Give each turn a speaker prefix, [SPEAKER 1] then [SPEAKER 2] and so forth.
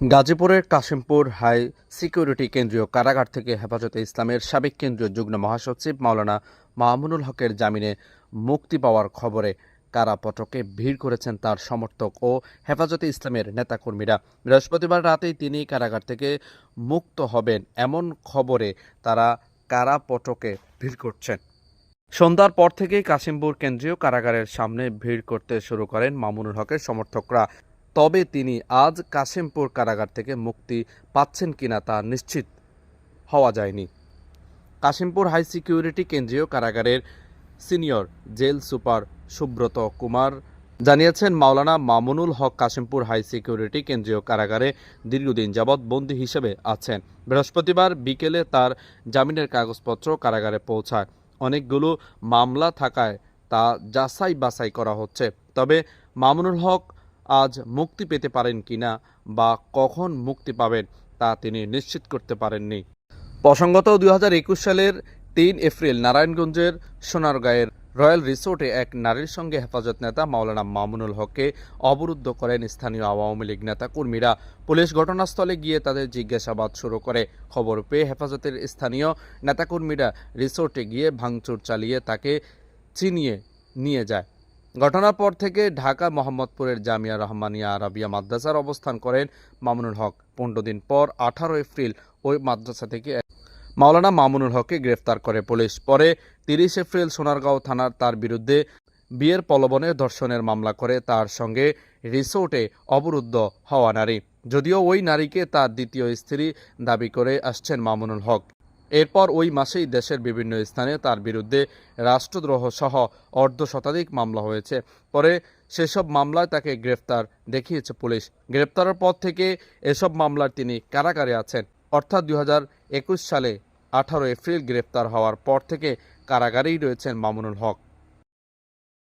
[SPEAKER 1] গাজীপুরের Kashimpur high security কেন্দ্রীয় কারাগার থেকে হেফাজতে ইসলামের সাবেক কেন্দ্রীয় যুগ্ম মহাসচিব মাওলানা মামুনুল হকের জামিনে মুক্তি পাওয়ার খবরে কারাপটকে ভিড় করেছেন তার সমর্থক ও হেফাজতে ইসলামের নেতাকর্মীরা। বৃহস্পতিবার রাতেই তিনি কারাগার থেকে মুক্ত হবেন এমন খবরে তারা কারাপটকে ভিড় করছেন। সন্ধ্যার পর থেকেই কাশিমপুর কেন্দ্রীয় কারাগারের সামনে ভিড় করতে শুরু করেন মামুনুল হকের সমর্থকরা। তবে তিনি আজ কাশিমপুর কারাগার থেকে মুক্তি পাচ্ছেন কিনা তা নিশ্চিত হওয়া যায়নি। কাশিমপুর হাই সিকিউরিটি কেন্দ্রীয় কারাগারের senior jail super Subrata Kumar জানিয়েছেন, মাওলানা মামুনুল হক কাশিমপুর হাই সিকিউরিটি কেন্দ্রীয় কারাগারে দীর্ঘদিন যাবৎ বন্দী হিসেবে আছেন। বৃহস্পতিবার বিকেলে তার জামিনের কাগজপত্র কারাগারে পৌঁছায়। অনেকগুলো মামলা থাকায় তা যাচাই বাছাই করা হচ্ছে। তবে মামুনুল হক আজ মুক্তি পেতে পারেন কিনা বা কখন মুক্তি পাবেন তা তিনি নিশ্চিত করতে পারেননি। প্রসঙ্গত দু হাজার একুশ সালের তিন এপ্রিল নারায়ণগঞ্জের সোনারগাঁয়ের রয়্যাল রিসোর্টে এক নারীর সঙ্গে হেফাজত নেতা মাওলানা মামুনুল হককে অবরুদ্ধ করেন স্থানীয় আওয়ামী লীগ নেতা কর্মীরা পুলিশ ঘটনাস্থলে গিয়ে তাদের জিজ্ঞাসাবাদ শুরু করে। খবর পেয়ে হেফাজতের স্থানীয় নেতাকর্মীরা রিসোর্টে গিয়ে ভাঙচুর চালিয়ে তাকে চিনিয়ে নিয়ে যায়। ঘটনার পর থেকে ঢাকা মোহাম্মদপুরের জামিয়া রহমানিয়া আরাবিয়া মাদ্রাসার অবস্থান করেন মামুনুল হক। পনেরো দিন পর আঠারো এপ্রিল ওই মাদ্রাসা থেকে মাওলানা মামুনুল হককে গ্রেফতার করে পুলিশ। পরে তিরিশ এপ্রিল সোনারগাঁও থানার তার বিরুদ্ধে বিয়ের প্রলোভনে ধর্ষণের মামলা করে তার সঙ্গে রিসোর্টে অবরুদ্ধ হওয়া নারী। যদিও ওই নারীকে তার দ্বিতীয় স্ত্রী দাবি করে আসছেন মামুনুল হক। এরপর ওই মাসেই দেশের বিভিন্ন স্থানে তার বিরুদ্ধে রাষ্ট্রদ্রোহ সহ অর্ধ শতাধিক মামলা হয়েছে। পরে সেসব মামলায় তাকে গ্রেফতার দেখিয়েছে পুলিশ। গ্রেপ্তারের পর থেকে এসব মামলার তিনি কারাগারে আছেন। অর্থাৎ দু হাজার একুশ সালে আঠারো এপ্রিল গ্রেফতার হওয়ার পর থেকে কারাগারেই রয়েছেন মামুনুল হক।